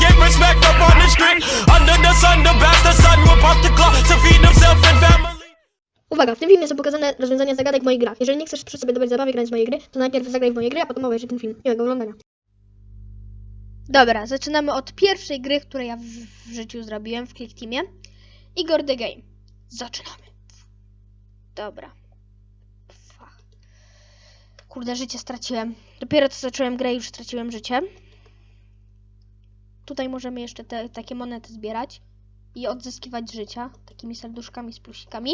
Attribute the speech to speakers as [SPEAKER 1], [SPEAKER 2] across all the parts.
[SPEAKER 1] get respect up on the street. Under the sun, the bastard son will pop the clock to feed himself and family.
[SPEAKER 2] Uwaga, w tym filmie są pokazane rozwiązania zagadek w moich grach. Jeżeli nie chcesz przy sobie dobrać zabawy grając w moje gry, to najpierw zagraj w moje gry, a potem obejrzyj ten film. Miłego oglądania.
[SPEAKER 3] Dobra, zaczynamy od pierwszej gry, której ja w, w życiu zrobiłem w Click Teamie. Igor The Game. Zaczynamy. Dobra. Fuck. Kurde, życie straciłem. Dopiero co zacząłem grę, już straciłem życie. Tutaj możemy jeszcze te takie monety zbierać i odzyskiwać życia. Takimi serduszkami z plusikami.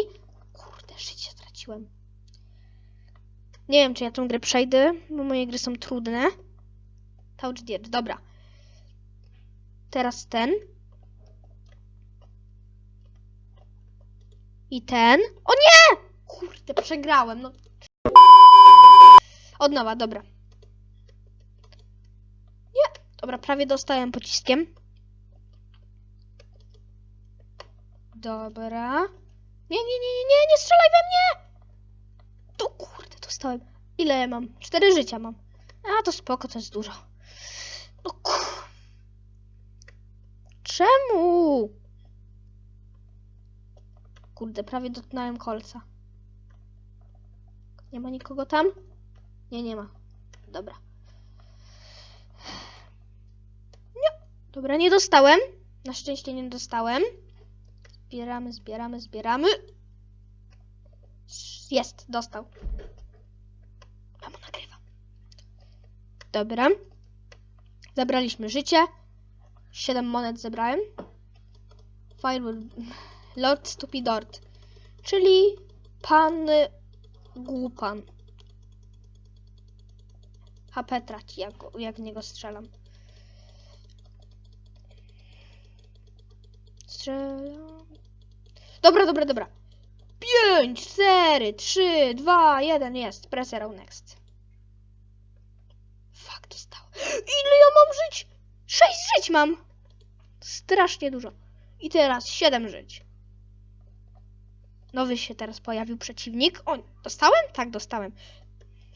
[SPEAKER 3] Kurde, życie straciłem. Nie wiem, czy ja tą grę przejdę, bo moje gry są trudne. Touch edge, dobra. Teraz ten. I ten. O nie! Kurde, przegrałem. No. Od nowa, dobra. Dobra, prawie dostałem pociskiem. Dobra. Nie, nie, nie, nie, nie, strzelaj we mnie! To kurde, dostałem. Ile ja mam? Cztery życia mam. A, to spoko, to jest dużo. Kur... Czemu? Kurde, prawie dotknąłem kolca. Nie ma nikogo tam? Nie, nie ma. Dobra. Nie. Dobra, nie dostałem. Na szczęście nie dostałem. Zbieramy, zbieramy, zbieramy. Jest, dostał. Ja mu nagrywam. Dobra. Zabraliśmy życie. 7 monet zebrałem. Firewall. Lord Stupidort. Czyli pan głupan. HP traci, jak, jak w niego strzelam. Strzelam. Dobra, dobra, dobra. 5, 4, 3, 2, 1, jest. Press arrow next. Fuck, dostało. Ile ja mam żyć? 6 żyć mam. Strasznie dużo. I teraz 7 żyć. Nowy się teraz pojawił przeciwnik. O, dostałem? Tak, dostałem.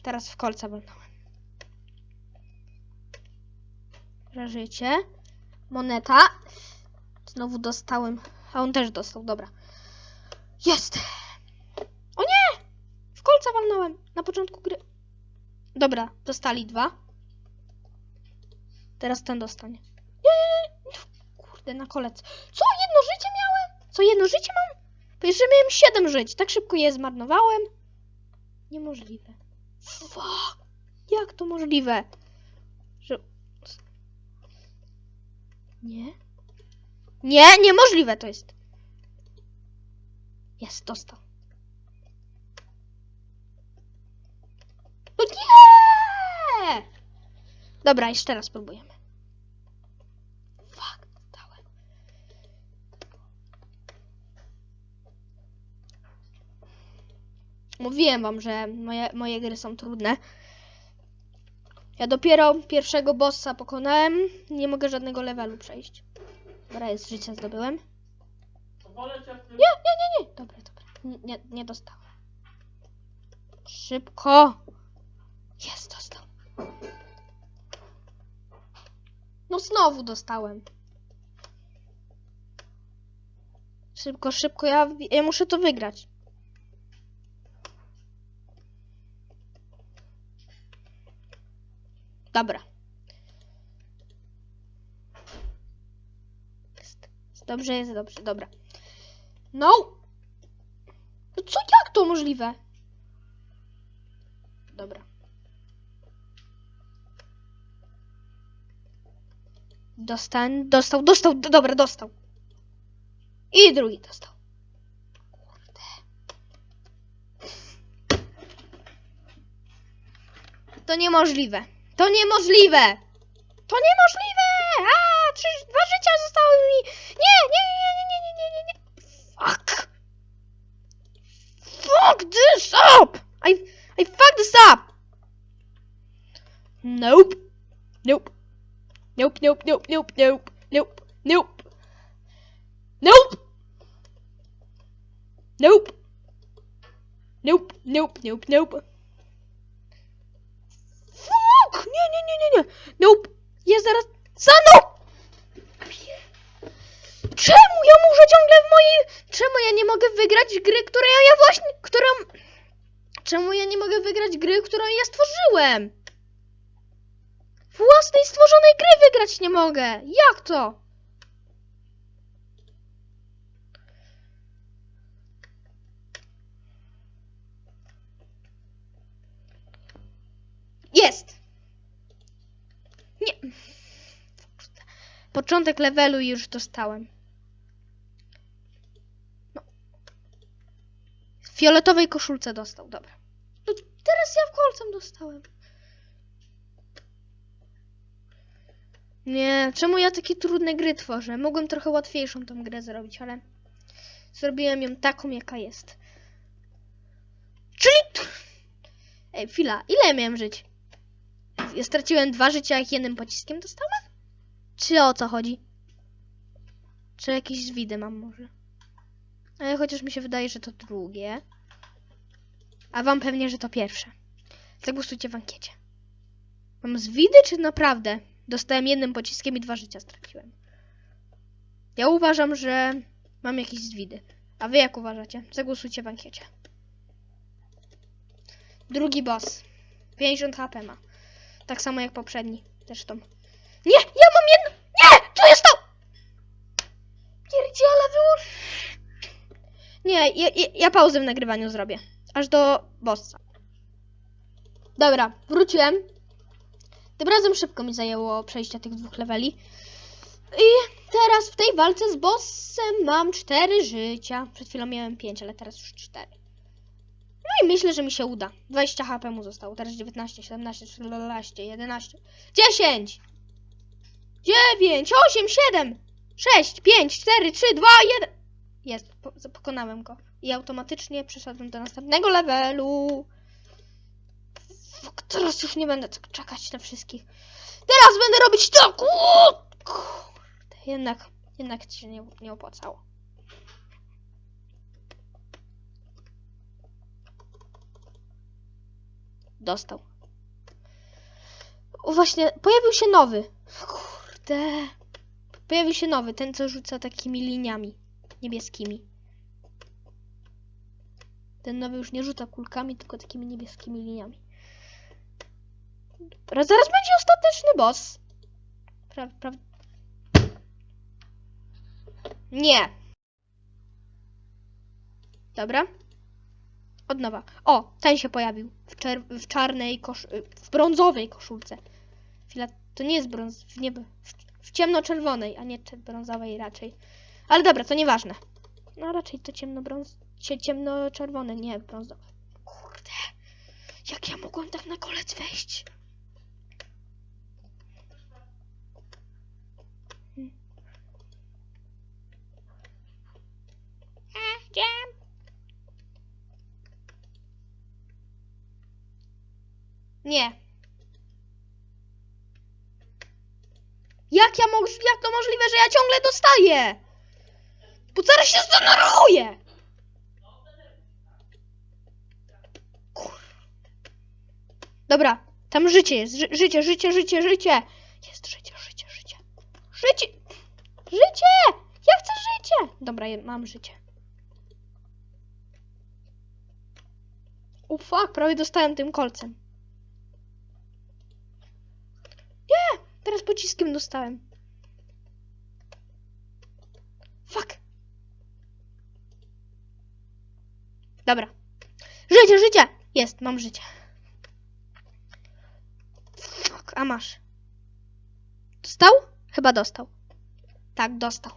[SPEAKER 3] Teraz w kolca walnąłem. Dobra, Życie. Moneta. Znowu dostałem. A on też dostał, dobra. Jest! O nie! W kolca walnąłem. Na początku gry. Dobra, dostali dwa. Teraz ten dostanie. Nie. Kurde, na kolec. Co? Jedno życie miałem? Co, jedno życie mam? Przecież miałem siedem żyć. Tak szybko je zmarnowałem. Niemożliwe. Fuck. Jak to możliwe? Że... Nie? Nie, niemożliwe to jest. Jest, dostał. No nie! Dobra, jeszcze raz spróbujemy. Fuck, dałem. Mówiłem wam, że moje, moje gry są trudne. Ja dopiero pierwszego bossa pokonałem. Nie mogę żadnego levelu przejść. Dobra, jest życie zdobyłem. Nie, nie, nie, nie. Dobra, dobra. Nie, nie, nie dostałem. Szybko. Jest, dostał. No znowu dostałem. Szybko, szybko, ja, ja muszę to wygrać. Dobra. Jest. Jest Dobrze, jest dobrze, dobra. No! No co, jak to możliwe? Dobra. Dostań, dostał, dostał, dobra, dostał. I drugi dostał. Kurde. To niemożliwe. To niemożliwe! To niemożliwe! A, trzy, dwa życia zostały mi! Nie, nie, nie, nie, nie, nie, nie, nie, nie. Fuck! Fuck this up! I, I fucked this up! Nope. Nope. Nope, nope, nope, nope, nope, nope, nope. Nope! Nope. Nope, nope, nope, nope. Fuck! Nie, nie, nie, nie, nie. Nope. Ja zaraz... Za no! Czemu ja muszę ciągle w mojej... Czemu ja nie mogę wygrać gry, którą ja właśnie... Którą... Czemu ja nie mogę wygrać gry, którą ja stworzyłem? Własnej stworzonej gry wygrać nie mogę! Jak to? Jest! Nie. Początek levelu już dostałem. Fioletowej koszulce dostał, dobra. No teraz ja w kolcem dostałem. Nie, czemu ja takie trudne gry tworzę? Mogłem trochę łatwiejszą tą grę zrobić, ale zrobiłem ją taką, jaka jest. Czyli... Ej, chwila, ile miałem żyć? Ja straciłem dwa życia, jak jednym pociskiem dostałem? Czy o co chodzi? Czy jakieś zwidy mam może? Ale chociaż mi się wydaje, że to drugie. A wam pewnie, że to pierwsze. Zagłosujcie w ankiecie. Mam zwidy, czy naprawdę? Dostałem jednym pociskiem i dwa życia straciłem. Ja uważam, że mam jakieś zwidy. A wy jak uważacie? Zagłosujcie w ankiecie. Drugi boss. 50 HP ma. Tak samo jak poprzedni. Zresztą. Nie! Ja mam jedno! Nie! Co jest to? Pierdziele, wyłącz... Nie, ja, ja, pauzę w nagrywaniu zrobię. Aż do bossa. Dobra, wróciłem. Tym razem szybko mi zajęło przejście tych dwóch leveli. I teraz w tej walce z bossem mam 4 życia. Przed chwilą miałem 5, ale teraz już 4. No i myślę, że mi się uda. 20 HP mu zostało. Teraz 19, 17, 14, 11, 10, 9, 8, 7, 6, 5, 4, 3, 2, 1. Jest, po, pokonałem go. I automatycznie przeszedłem do następnego levelu. Teraz już nie będę tak czekać na wszystkich. Teraz będę robić to! Ku- Kurde, jednak, jednak ci się nie, nie opłacało. Dostał. O, właśnie, pojawił się nowy. Kurde. Pojawił się nowy, ten co rzuca takimi liniami niebieskimi. Ten nowy już nie rzuca kulkami, tylko takimi niebieskimi liniami. Zaraz będzie ostateczny boss. Pra, pra... Nie. Dobra. Od nowa. O, ten się pojawił. W, czer- w czarnej kosz... w brązowej koszulce. Chwila, to nie jest brąz... W, nie... w, w ciemno-czerwonej, a nie brązowej raczej. Ale dobra, to nieważne. No raczej to ciemno-brąz... cie- ciemno-czerwone, nie brązowe. Kurde. Jak ja mogłem tak na kolec wejść? Hmm. Nie. Jak ja jak to możliwe, że ja ciągle dostaję? Bo zaraz się zdenerwuję! Dobra, tam życie jest. Ży życie, życie, życie, życie. Jest życie, życie, życie. Życie! Życie! Ja chcę życie! Dobra, je- mam życie. O fuck, prawie dostałem tym kolcem. Nie! Teraz pociskiem dostałem. Fuck. Dobra. Życie, życie! Jest, mam życie. Fuck, a masz. Dostał? Chyba dostał. Tak, dostał.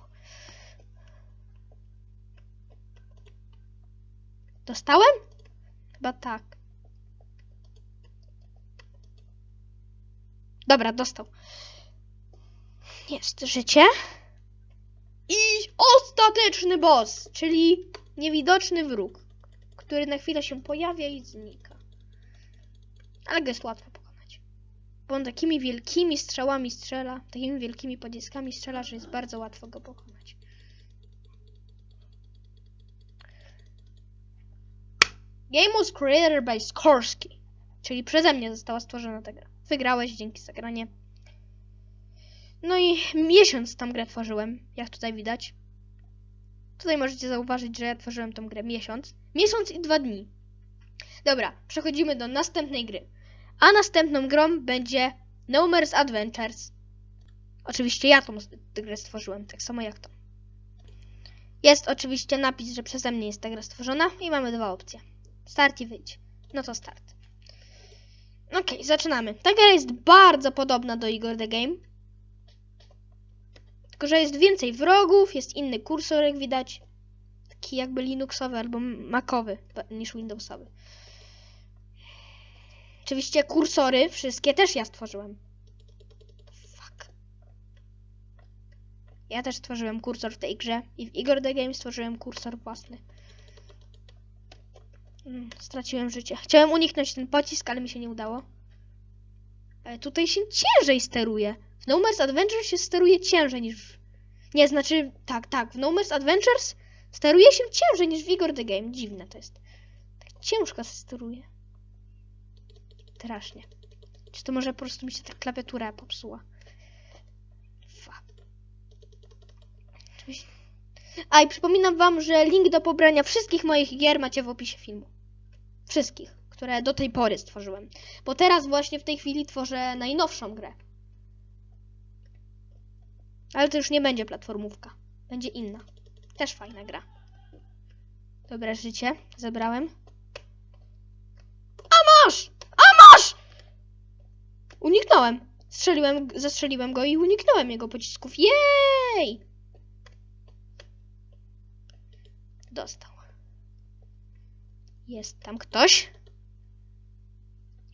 [SPEAKER 3] Dostałem? Chyba tak. Dobra, dostał. Jest życie. I ostateczny boss, czyli niewidoczny wróg, który na chwilę się pojawia i znika. Ale go jest łatwo pokonać. Bo on takimi wielkimi strzałami strzela, takimi wielkimi pociskami strzela, że jest bardzo łatwo go pokonać. Game was created by Skorsky, czyli przeze mnie została stworzona ta gra. Wygrałeś dzięki zagranie. No i miesiąc tam grę tworzyłem, jak tutaj widać. Tutaj możecie zauważyć, że ja tworzyłem tą grę miesiąc. Miesiąc i dwa dni. Dobra, przechodzimy do następnej gry. A następną grą będzie No Mer's Adventures. Oczywiście ja tą grę stworzyłem, tak samo jak to. Jest oczywiście napis, że przeze mnie jest ta gra stworzona i mamy dwa opcje. Start i wyjdź. No to start. Okej, zaczynamy. Ta gra jest bardzo podobna do Igor The Game. Tylko, że jest więcej wrogów, jest inny kursor, jak widać. Taki jakby Linuxowy albo Macowy niż Windowsowy. Oczywiście kursory wszystkie też ja stworzyłem. Fuck. Ja też stworzyłem kursor w tej grze i w Igor The Game stworzyłem kursor własny. Mm, Straciłem życie. Chciałem uniknąć ten pocisk, ale mi się nie udało. Ale tutaj się ciężej steruje. W No Mer's Adventures się steruje ciężej niż w... Nie, znaczy, tak, tak. W No Mer's Adventures steruje się ciężej niż w Igor The Game. Dziwne to jest. Tak ciężko się steruje. Strasznie. Czy to może po prostu mi się ta klawiatura popsuła? A i przypominam wam, że link do pobrania wszystkich moich gier macie w opisie filmu. Wszystkich, które do tej pory stworzyłem. Bo teraz właśnie w tej chwili tworzę najnowszą grę. Ale to już nie będzie platformówka. Będzie inna. Też fajna gra. Dobre życie. Zebrałem. A masz! A masz! Uniknąłem. Strzeliłem, zastrzeliłem go i uniknąłem jego pocisków. Jej! Dostał. Jest tam ktoś.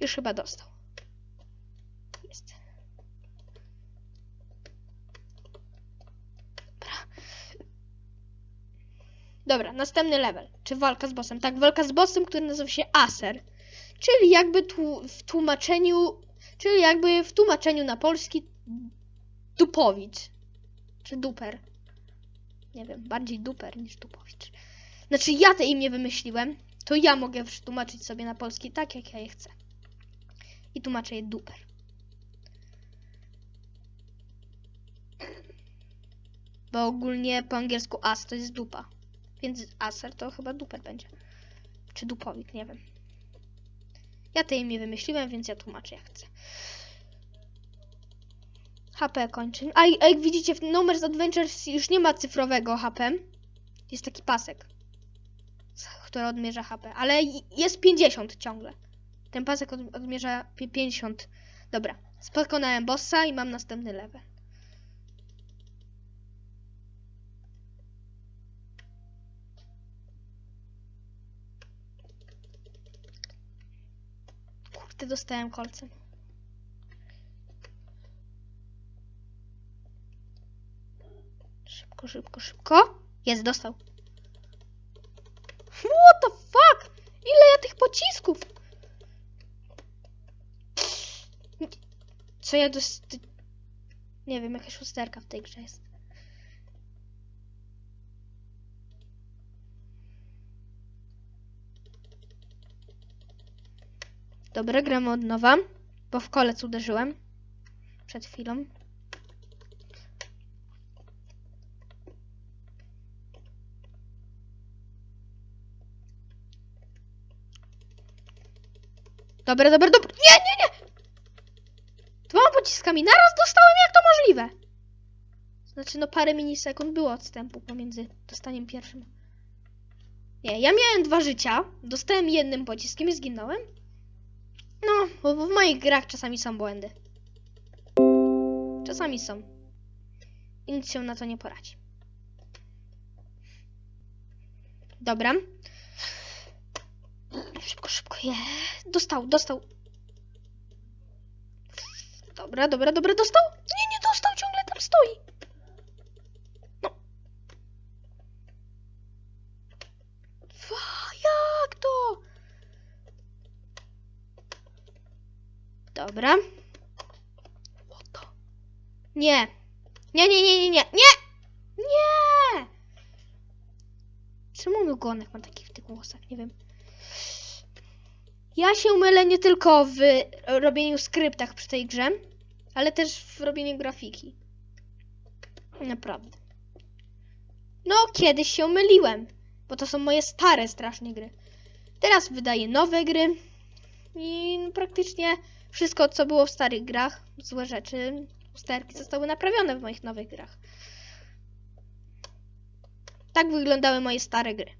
[SPEAKER 3] Już chyba dostał. Jest. Dobra. Dobra, następny level. Czy walka z bossem? Tak, walka z bossem, który nazywa się Acer. Czyli jakby tłu- w tłumaczeniu, czyli jakby w tłumaczeniu na polski dupowicz. Czy duper. Nie wiem, bardziej duper niż dupowicz. Znaczy ja te imię wymyśliłem, to ja mogę przetłumaczyć sobie na polski tak, jak ja je chcę. I tłumaczę je duper. Bo ogólnie po angielsku as to jest dupa. Więc aser to chyba duper będzie. Czy dupowik, nie wiem. Ja te imię wymyśliłem, więc ja tłumaczę jak chcę. HP kończy. A, a jak widzicie, w Mer's Adventures już nie ma cyfrowego HP. Jest taki pasek, który odmierza HP, ale jest 50 ciągle. Ten pasek od, odmierza pi- 50. Dobra, pokonałem bossa i mam następny level. Dostałem kolcem. Szybko, szybko, szybko. Jest, dostał. What the fuck? Ile ja tych pocisków? Co ja dost... Nie wiem, jakaś usterka w tej grze jest. Dobra, gramy od nowa, bo w kolec uderzyłem. Przed chwilą. Dobra, dobra, dobra. Nie, nie, nie! Dwoma pociskami naraz dostałem, jak to możliwe? Znaczy, no parę milisekund było odstępu pomiędzy dostaniem pierwszym. Nie, ja miałem dwa życia, dostałem jednym pociskiem i zginąłem. No, bo w moich grach czasami są błędy. Czasami są. I nic się na to nie poradzi. Dobra. Szybko, szybko. Je. Dostał, dostał. Dobra, dobra, dobra, dostał? Nie, nie dostał, ciągle tam stoi. No. Fa, jak to? Dobra. Nie. Nie, nie, nie, nie, nie, nie! Nie! Czemu mój ogonek ma taki w tych włosach? Nie wiem. Ja się mylę nie tylko w robieniu skryptach przy tej grze, ale też w robieniu grafiki. Naprawdę. No, kiedyś się myliłem, bo to są moje stare strasznie gry. Teraz wydaję nowe gry i praktycznie wszystko, co było w starych grach, złe rzeczy, usterki zostały naprawione w moich nowych grach. Tak wyglądały moje stare gry.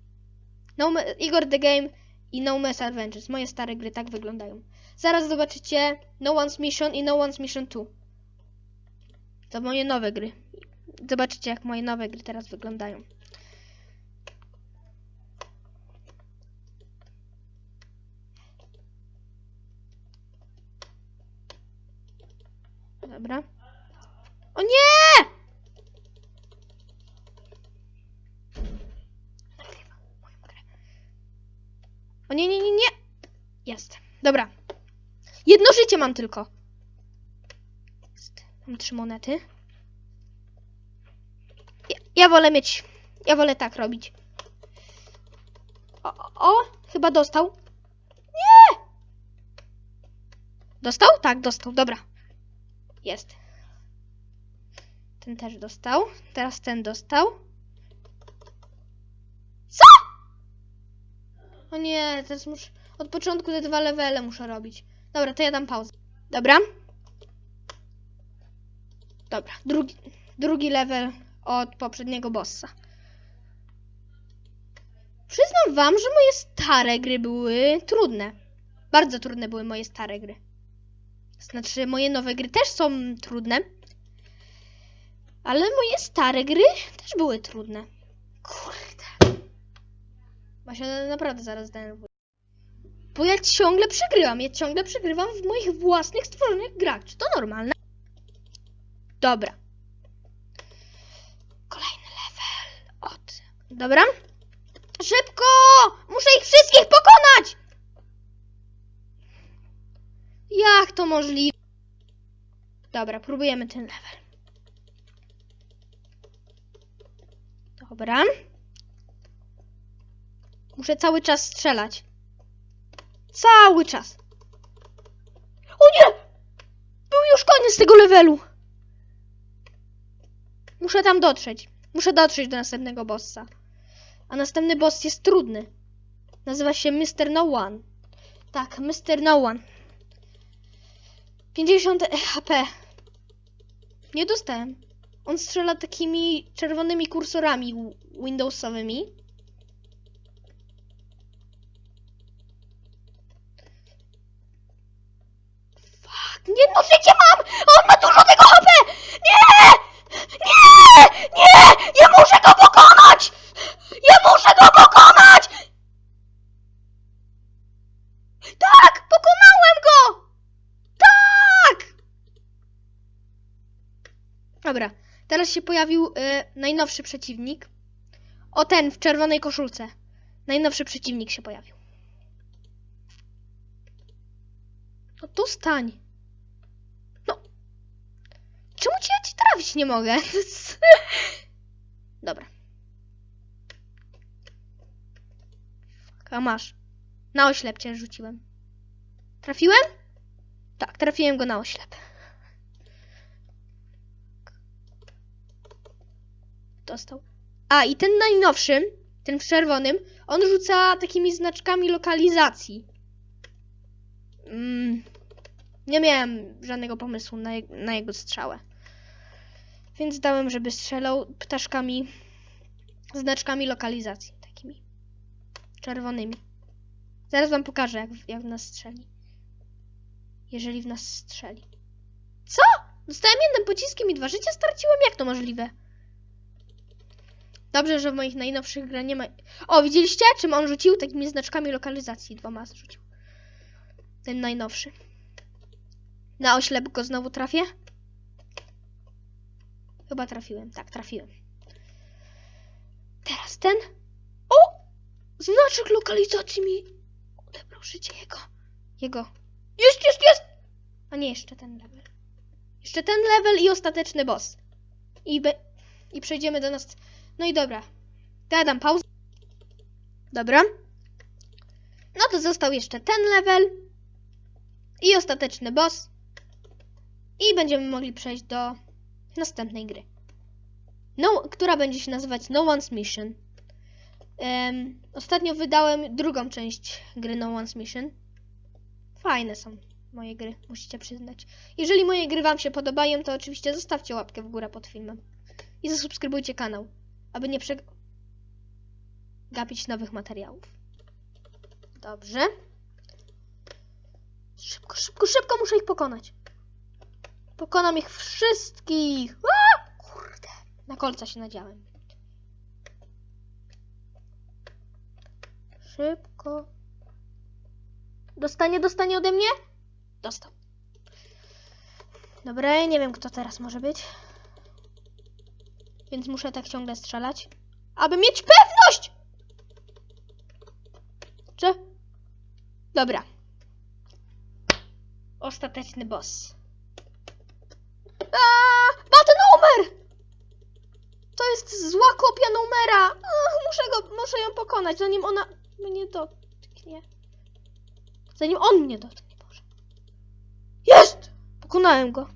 [SPEAKER 3] No, Igor The Game i No Mess Adventures. Moje stare gry tak wyglądają. Zaraz zobaczycie No One's Mission i No One's Mission 2. To moje nowe gry. Zobaczycie, jak moje nowe gry teraz wyglądają. Dobra. O nie! O nie, nie, nie, nie! Jest. Dobra. Jedno życie mam tylko. Jest. Mam trzy monety. Ja, ja wolę mieć. Ja wolę tak robić. O, o, o, chyba dostał. Nie! Dostał? Tak, dostał. Dobra. Jest. Ten też dostał. Teraz ten dostał. Co? O nie, teraz muszę. Od początku te dwa levele muszę robić. Dobra, to ja dam pauzę. Dobra. Dobra, drugi, drugi level od poprzedniego bossa. Przyznam wam, że moje stare gry były trudne. Bardzo trudne były moje stare gry. Znaczy, moje nowe gry też są trudne. Ale moje stare gry też były trudne. Kurde. Się naprawdę zaraz denerwuję. Bo ja ciągle przegrywam. Ja ciągle przegrywam w moich własnych stworzonych grach. Czy to normalne? Dobra. Kolejny level. Od. Dobra. Szybko! Muszę ich wszystkich pokonać! Jak to możliwe? Dobra, próbujemy ten level. Dobra. Muszę cały czas strzelać. Cały czas. O nie! Był już koniec tego levelu. Muszę tam dotrzeć. Muszę dotrzeć do następnego bossa. A następny boss jest trudny. Nazywa się Mr. No One. Tak, Mr. No One. 50 HP. Nie dostałem. On strzela takimi czerwonymi kursorami wi- Windowsowymi. Fuck, nie no życie mam! On ma dużo tego HP! Nie! Nie! Nie! Ja muszę go pokonać! Ja muszę go pokonać! Tak! Pokonałem go! Tak! Dobra, teraz się pojawił y, najnowszy przeciwnik. O ten w czerwonej koszulce. Najnowszy przeciwnik się pojawił. No tu stań. No. Czemu ci ja ci trafić nie mogę? Dobra. A masz. Na oślep cię rzuciłem. Trafiłem? Tak, trafiłem go na oślep. Dostał. A, i ten najnowszy, ten w czerwonym, on rzuca takimi znaczkami lokalizacji. Mm, nie miałem żadnego pomysłu na, je- na jego strzałę. Więc dałem, żeby strzelał ptaszkami, znaczkami lokalizacji, takimi czerwonymi. Zaraz wam pokażę, jak, jak w nas strzeli. Jeżeli w nas strzeli. Co? Dostałem jednym pociskiem i dwa życia straciłem? Jak to możliwe? Dobrze, że w moich najnowszych grach nie ma... O, widzieliście? Czym on rzucił? Takimi znaczkami lokalizacji dwoma rzucił. Ten najnowszy. Na oślep go znowu trafię? Chyba trafiłem. Tak, trafiłem. Teraz ten. O! Znaczek lokalizacji mi odebrał życie jego. Jego. Jest, jest, jest! A nie, jeszcze ten level. Jeszcze ten level i ostateczny boss. I, be... I przejdziemy do nas. No i dobra. To ja dam pauzę. Dobra. No to został jeszcze ten level. I ostateczny boss. I będziemy mogli przejść do następnej gry. No, która będzie się nazywać No One's Mission. Em, ostatnio wydałem drugą część gry No One's Mission. Fajne są moje gry, musicie przyznać. Jeżeli moje gry Wam się podobają, to oczywiście zostawcie łapkę w górę pod filmem. I zasubskrybujcie kanał, aby nie przegapić nowych materiałów. Dobrze. Szybko, szybko, szybko muszę ich pokonać. Pokonam ich wszystkich. A! Kurde. Na kolca się nadziałem. Szybko. Dostanie, dostanie ode mnie? Dostał. Dobra, nie wiem kto teraz może być. Więc muszę tak ciągle strzelać. Aby mieć pewność! Czy? Dobra. Ostateczny boss. Aaa, ma ten numer! To jest zła kopia numera. Ach, muszę, go, muszę ją pokonać, zanim ona mnie dotknie. Zanim on mnie dotknie, Boże. Jest! Pokonałem go.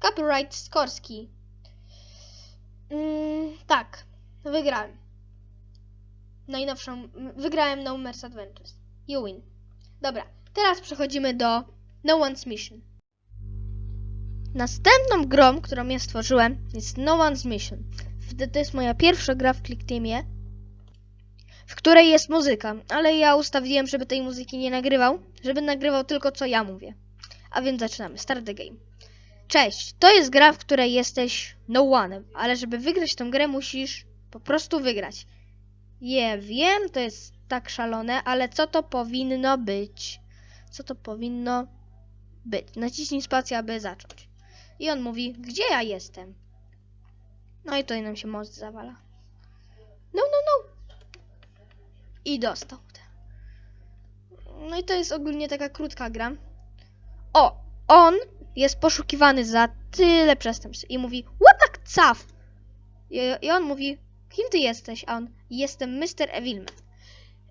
[SPEAKER 3] Copyright Skorski. Mm, tak, wygrałem. Najnowszą. Wygrałem No Mercy Adventures. You win. Dobra, teraz przechodzimy do No One's Mission. Następną grą, którą ja stworzyłem, jest No One's Mission. To jest moja pierwsza gra w ClickTeamie, w której jest muzyka, ale ja ustawiłem, żeby tej muzyki nie nagrywał, żeby nagrywał tylko co ja mówię. A więc zaczynamy. Start the game. Cześć, to jest gra, w której jesteś no one'em, ale żeby wygrać tę grę musisz po prostu wygrać. Je, wiem, to jest tak szalone, ale co to powinno być? Co to powinno być? Naciśnij spację, aby zacząć. I on mówi, gdzie ja jestem? No i tutaj nam się most zawala. No, no, no. I dostał. No i to jest ogólnie taka krótka gra. O, on jest poszukiwany za tyle przestępstw. I mówi, what the caf? I, I on mówi, kim ty jesteś? A on, jestem Mr. Evilman.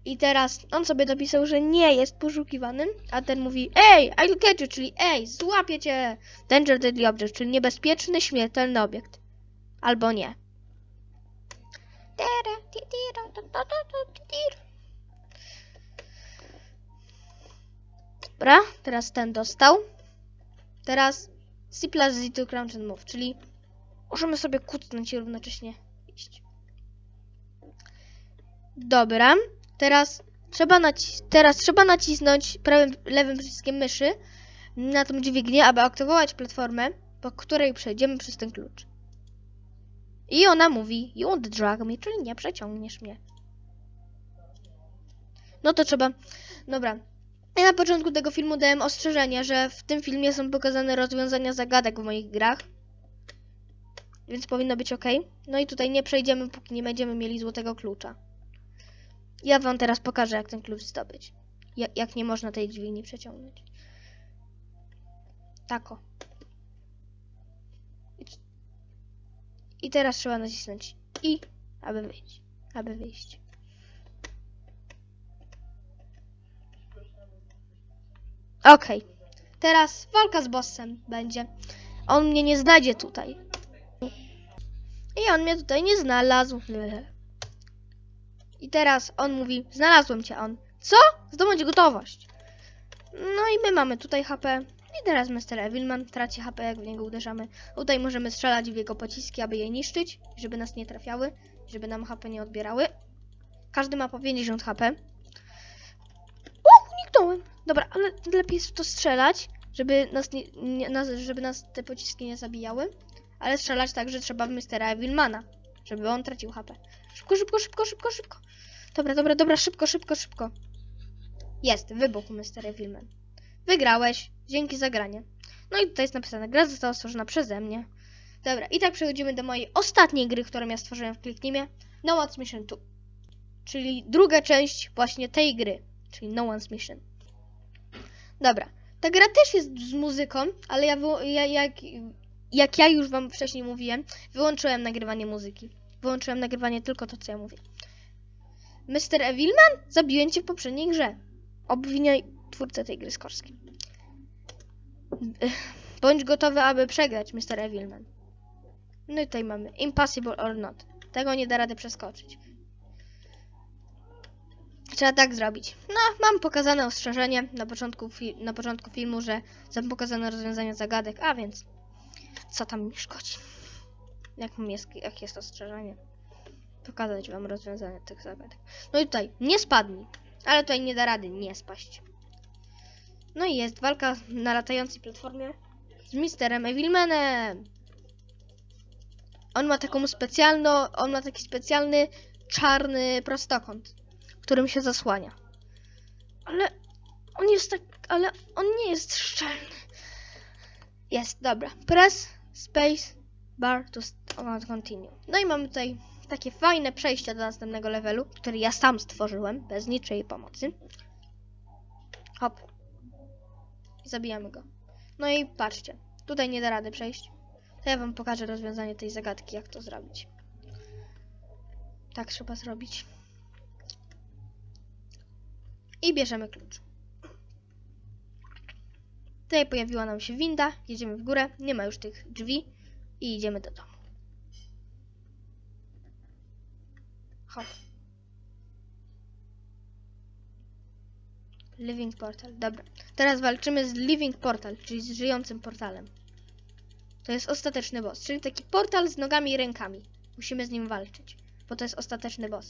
[SPEAKER 3] I teraz on sobie dopisał, że nie jest poszukiwanym, a ten mówi, ej, I'll catch you, czyli ej, złapię cię. Danger Deadly Object, czyli niebezpieczny, śmiertelny obiekt. Albo nie. Dobra, teraz ten dostał. Teraz C plus Z to crouch and move, czyli możemy sobie kucnąć i równocześnie iść. Dobra, teraz trzeba, teraz trzeba nacisnąć prawym, lewym przyciskiem myszy na tą dźwignię, aby aktywować platformę, po której przejdziemy przez ten klucz. I ona mówi, you won't drag me, czyli nie przeciągniesz mnie. No to trzeba, dobra. Ja na początku tego filmu dałem ostrzeżenie, że w tym filmie są pokazane rozwiązania zagadek w moich grach. Więc powinno być ok. No i tutaj nie przejdziemy, póki nie będziemy mieli złotego klucza. Ja wam teraz pokażę, jak ten klucz zdobyć. Ja, jak nie można tej dźwigni przeciągnąć. Tako. I teraz trzeba nacisnąć I, aby wyjść. Aby wyjść. Okej. Teraz walka z bossem będzie. On mnie nie znajdzie tutaj. I on mnie tutaj nie znalazł. I teraz on mówi, znalazłem cię. On, co? Zdobądź gotowość. No i my mamy tutaj HP. I teraz Mr. Evilman traci HP, jak w niego uderzamy. Tutaj możemy strzelać w jego pociski, aby je niszczyć, żeby nas nie trafiały, żeby nam HP nie odbierały. Każdy ma po 50 HP. O, uniknąłem. Dobra, ale lepiej jest w to strzelać, żeby nas, nie, nie, nas, żeby nas te pociski nie zabijały. Ale strzelać tak, że trzeba w Mr. Evilmana, żeby on tracił HP. Szybko, szybko, szybko, szybko, szybko. Dobra, dobra, dobra, szybko, szybko, szybko. Jest, wybuchł Mr. Evilman. Wygrałeś, dzięki za granie. No i tutaj jest napisane, gra została stworzona przeze mnie. Dobra, i tak przechodzimy do mojej ostatniej gry, którą ja stworzyłem w Kliknimie. No One's Mission 2. Czyli druga część właśnie tej gry. Czyli No One's Mission. Dobra, ta gra też jest z muzyką, ale ja, ja jak, jak ja już wam wcześniej mówiłem, wyłączyłem nagrywanie muzyki. Wyłączyłem nagrywanie tylko to, co ja mówię. Mr. Evilman? Zabiłem cię w poprzedniej grze. Obwiniaj twórcę tej gry. Ech, Bądź gotowy, aby przegrać, Mr. Evilman. No i tutaj mamy Impossible or not. Tego nie da rady przeskoczyć. Trzeba tak zrobić. Mam pokazane ostrzeżenie na początku, na początku filmu, że są pokazane rozwiązania zagadek, a więc co tam mi szkodzi? Jak jest, jak jest ostrzeżenie? Pokazać wam rozwiązania tych zagadek. No i tutaj, nie spadnij. Ale tutaj nie da rady nie spaść. No i jest walka na latającej platformie z Misterem Evilmanem. On ma taką specjalną, on ma taki specjalny czarny prostokąt, którym się zasłania. Ale on jest tak, ale on nie jest szczelny. Jest, dobra. Press, space, bar to continue. No i mamy tutaj takie fajne przejście do następnego levelu, który ja sam stworzyłem, bez niczyjej pomocy. Hop. Zabijamy go. No i patrzcie, tutaj nie da rady przejść. To ja wam pokażę rozwiązanie tej zagadki, jak to zrobić. Tak trzeba zrobić. I bierzemy klucz. Tutaj pojawiła nam się winda, jedziemy w górę, nie ma już tych drzwi i idziemy do domu. Hop. Living Portal, dobra. Teraz walczymy z Living Portal, czyli z żyjącym portalem. To jest ostateczny boss, czyli taki portal z nogami i rękami. Musimy z nim walczyć, bo to jest ostateczny boss.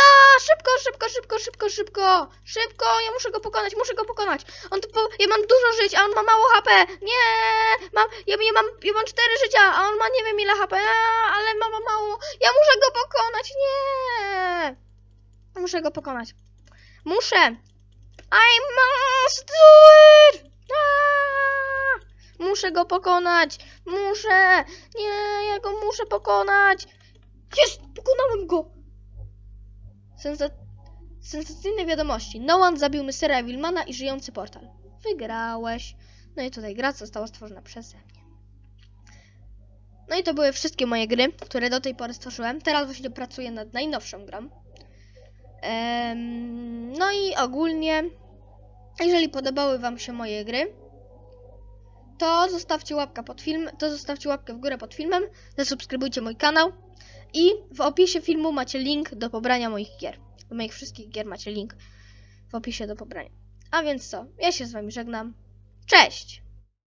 [SPEAKER 3] A, szybko, szybko, szybko, szybko, szybko! Szybko, ja muszę go pokonać, muszę go pokonać. On tu po... Ja mam dużo żyć, a on ma mało HP. Nie! Mam, ja, ja, mam, ja mam 4 życia, a on ma nie wiem ile HP, a, ale ma, ma mało. Ja muszę go pokonać, nie! Muszę go pokonać. Muszę! I must do it! Muszę go pokonać! Muszę! Nie, ja go muszę pokonać! Jest! Pokonałem go! Sensa... Sensacyjne wiadomości. Nolan zabił Mystera Wilmana i żyjący portal. Wygrałeś. No i tutaj gra została stworzona przeze mnie. No i to były wszystkie moje gry, które do tej pory stworzyłem. Teraz właśnie pracuję nad najnowszą grą. No i ogólnie, jeżeli podobały Wam się moje gry, to zostawcie łapkę pod film, to zostawcie łapkę w górę pod filmem, zasubskrybujcie mój kanał i w opisie filmu macie link do pobrania moich gier. Do moich wszystkich gier macie link w opisie do pobrania. A więc co, ja się z Wami żegnam. Cześć!